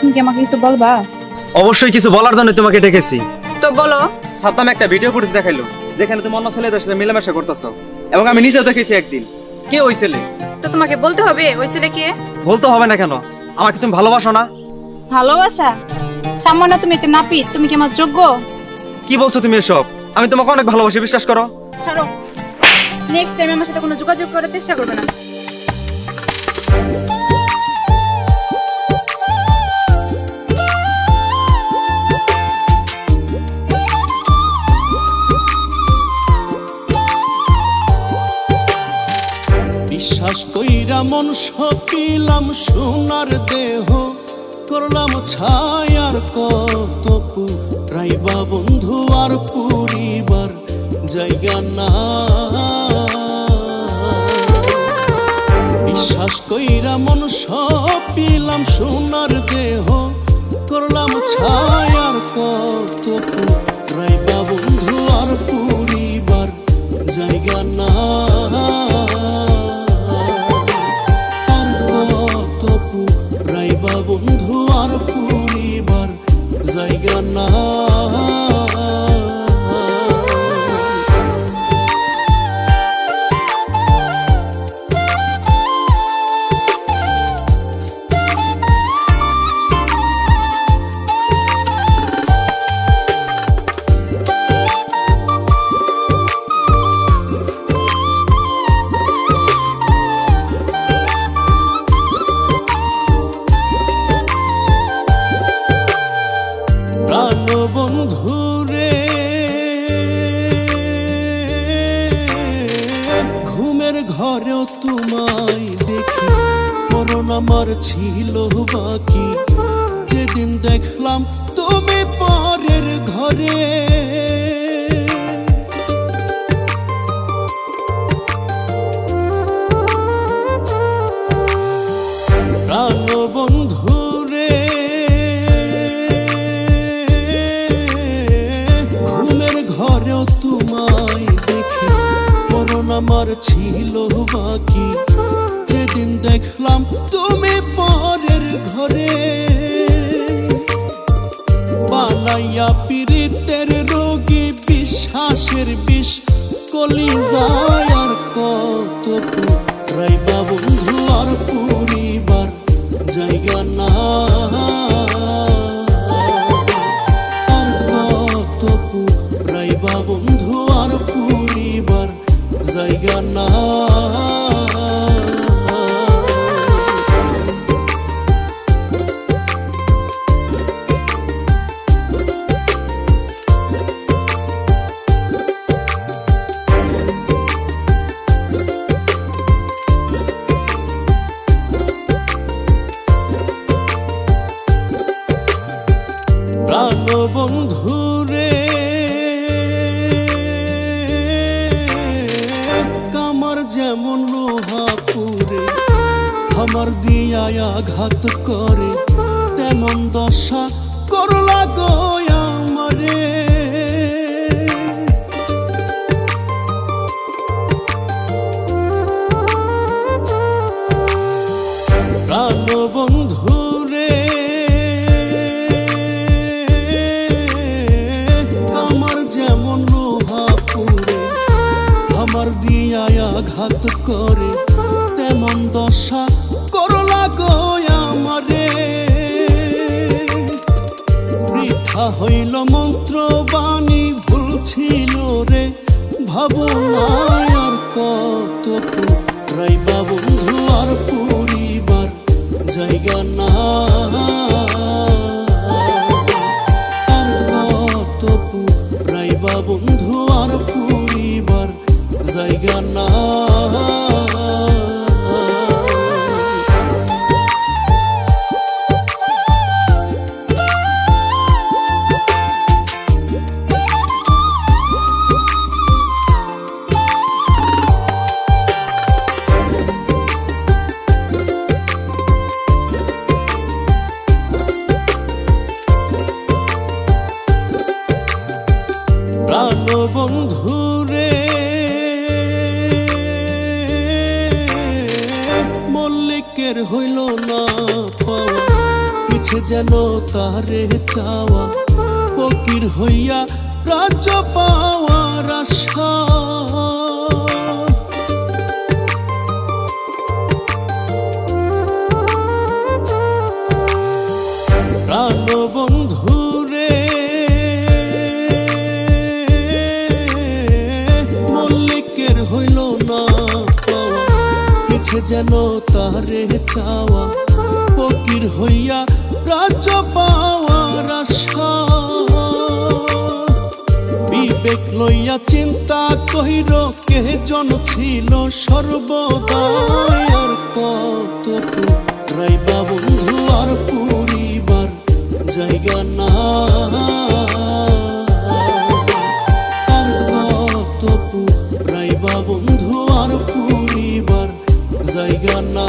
তুমি কি আমাকে কিছু বলবা? অবশ্যই কিছু বলার জন্য তোমাকে ডেকেছি। তো বলো। সাদ্দাম একটা ভিডিও ফুটেজ দেখাইলো যেখানে তুমি অন্য ছেলেদের সাথে মেলামেশা করতেছো এবং আমি নিজেও দেখেছি একদিন। কে ওই ছেলে? তো তোমাকে বলতে হবে ওই ছেলে কে? বলতে হবে না কেন? আমাকে তুমি ভালোবাসো না? ভালোবাসা? সামান্য তুমি এতে নাপিত তুমি কি আমার যোগ্য? কি বলছো তুমি এসব? আমি তোমাকে অনেক ভালোবাসি বিশ্বাস করো। ছাড়ো। নেক্সট টাইম আমার সাথে কোনো যোগাযোগ করার চেষ্টা করবে না। কইরা মন সপিলাম সোনার দেহ করলাম ছায়ার কত রাইবা বন্ধু আর পরিবার জায়গা না বিশ্বাস কইরা মন সপিলাম সোনার দেহ করলাম ছায়ার কত রাইবা বন্ধু আর পরিবার জায়গা না আর পরিবার জায়গা না ঘরেও তোমায় দেখি। মরণ আমার ছিল বাকি। যেদিন দেখলাম তুমি পরের ঘরে। আমার ছিল বাকি। যেদিন দেখলাম তুমি পরের ঘরে। বানাইয়া পীড়িতের রোগী বিশ্বাসের বিষ। কলি যায় আর কত রাইবা বন্ধু আর পরিবার, জায়গা না জায়গা না প্রাণ বন্ধু আমার দিয়া আঘাত করে, তেমন দশা করলা গো আমারে। রে, কামার যেমন লোহা পুরে আমার দিয়া আঘাত করে, তেমন দশা বৃথা হইল মন্ত্র বাণী ভুলছিল রে। ভাবনায় আর কত রাইবা বন্ধু আর পরিবার, জায়গা না। আর কত রাইবা বন্ধু আর পরিবার, জায়গা না। বন্ধুরে মল্লিকের হইল না পাওয়া মিছে যেন তারে চাওয়া ফকির হইয়া রাজ্য পাওয়ার আশা। মিছে যেন তারে চাওয়া, ফকির হইয়া রাজ্য পাওয়ার আশা। বিবেক লইয়া চিন্তা কহির কে জন ছিল সর্বদাই, আর কত রাইবা বন্ধু আর পরিবার, জায়গা না জায়গা না।